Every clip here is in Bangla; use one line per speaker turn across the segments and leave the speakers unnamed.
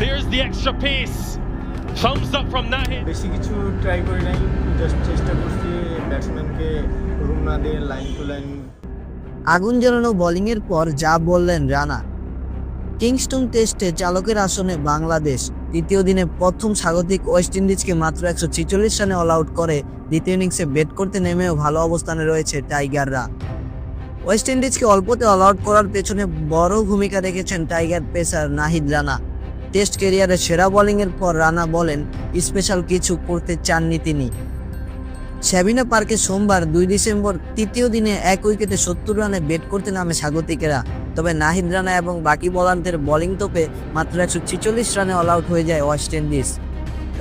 extra pace. Thumbs up from Nahid.
বেশি কিছু ট্রাই করি নাই জাস্ট চেষ্টা করছি ব্যাটসম্যানকে রুম না দিয়ে লাইন টু লাইন
আগুন জ্বালানো বোলিংয়ের পর যা বললেন রানা। কিংস্টন টেস্টে চালকের আসনে বাংলাদেশ। তৃতীয় দিনে প্রথম স্বাগতিক ওয়েস্ট ইন্ডিজকে মাত্র একশো ছিচল্লিশ রানে অল আউট করে। দ্বিতীয় ইনিংসে ব্যাট করতে নেমেও ভালো অবস্থানে রয়েছে টাইগাররা ওয়েস্ট ইন্ডিজকে অল্পতে অল আউট করার পেছনে বড় ভূমিকা রেখেছেন tiger pacer Nahid Rana. Test ক্যারিয়ারে সেরা বোলিংয়ের পর রানা বলেন, স্পেশাল কিছু করতে চাননি তিনি। স্যাবিনা পার্কে সোমবার দুই ডিসেম্বর তৃতীয় দিনে এক উইকেটে সত্তর রানে ব্যাট করতে নামে স্বাগতিকেরা। তবে নাহিদ রানা এবং বাকি বোলারদের বোলিং তোপে মাত্র একশো ছিচল্লিশ রানে অল আউট হয়ে যায় ওয়েস্ট ইন্ডিজ।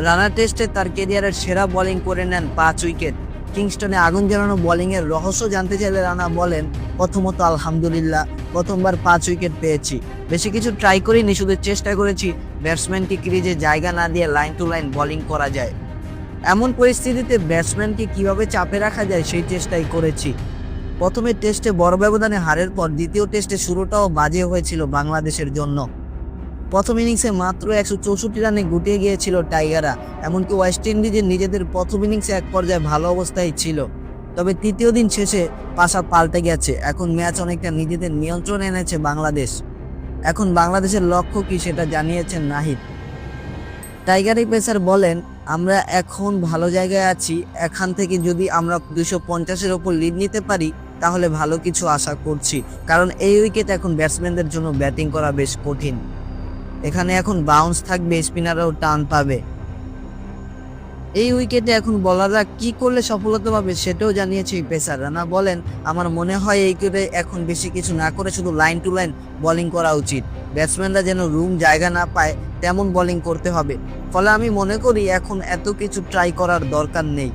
রানা টেস্টে তার কেরিয়ারের সেরা বোলিং করে নেন পাঁচ উইকেট। কিংস্টনে আগুন জ্বালানো বোলিংয়ের রহস্য জানতে চাইলে রানা বলেন, প্রথমত আলহামদুলিল্লাহ, প্রথমবার পাঁচ উইকেট পেয়েছি। বেশি কিছু ট্রাই করিনি, শুধু চেষ্টা করেছি ব্যাটসম্যানকে ক্রিজে জায়গা না দিয়ে লাইন টু লাইন বোলিং করা যায়। এমন পরিস্থিতিতে ব্যাটসম্যানকে কীভাবে চাপে রাখা যায়, সেই চেষ্টাই করেছি। প্রথমে টেস্টে বড় ব্যবধানে হারের পর দ্বিতীয় টেস্টে শুরুটাও বাজে হয়েছিল বাংলাদেশের জন্য। প্রথম ইনিংসে মাত্র একশো চৌষট্টি রানে গুটিয়ে গিয়েছিল টাইগাররা, এমনকি ওয়েস্ট ইন্ডিজের নিজেদের প্রথম ইনিংসে এক পর্যায়ে ভালো অবস্থায় ছিল। তবে তৃতীয় দিন শেষে পাশা পাল্টে গেছে, এখন ম্যাচ অনেকটা নিজেদের নিয়ন্ত্রণে এনেছে বাংলাদেশ। এখন বাংলাদেশের লক্ষ্য কি সেটা জানিয়েছেন নাহিদ। টাইগারি পেসার বলেন, আমরা এখন ভালো জায়গায় আছি, এখান থেকে যদি আমরা দুশো পঞ্চাশের ওপর লিড নিতে পারি, তাহলে ভালো কিছু আশা করছি। কারণ এই উইকেট এখন ব্যাটসম্যানদের জন্য ব্যাটিং করা বেশ কঠিন। এখানে এখন বাউন্স থাকবে স্পিনাররাও টান পাবে। এই উইকেটে এখন বলাররা কি করলে সফলতা পাবে সেটাও জানিয়েছে পেসার রানা বলেন, আমার মনে হয় এই উইকেটে এখন বেশি কিছু না করে শুধু লাইন টু লাইন বোলিং করা উচিত। ব্যাটসম্যানরা যেন রুম জায়গা না পায়, তেমন বোলিং করতে হবে। ফলে আমি মনে করি এখন এত কিছু ট্রাই করার দরকার নেই।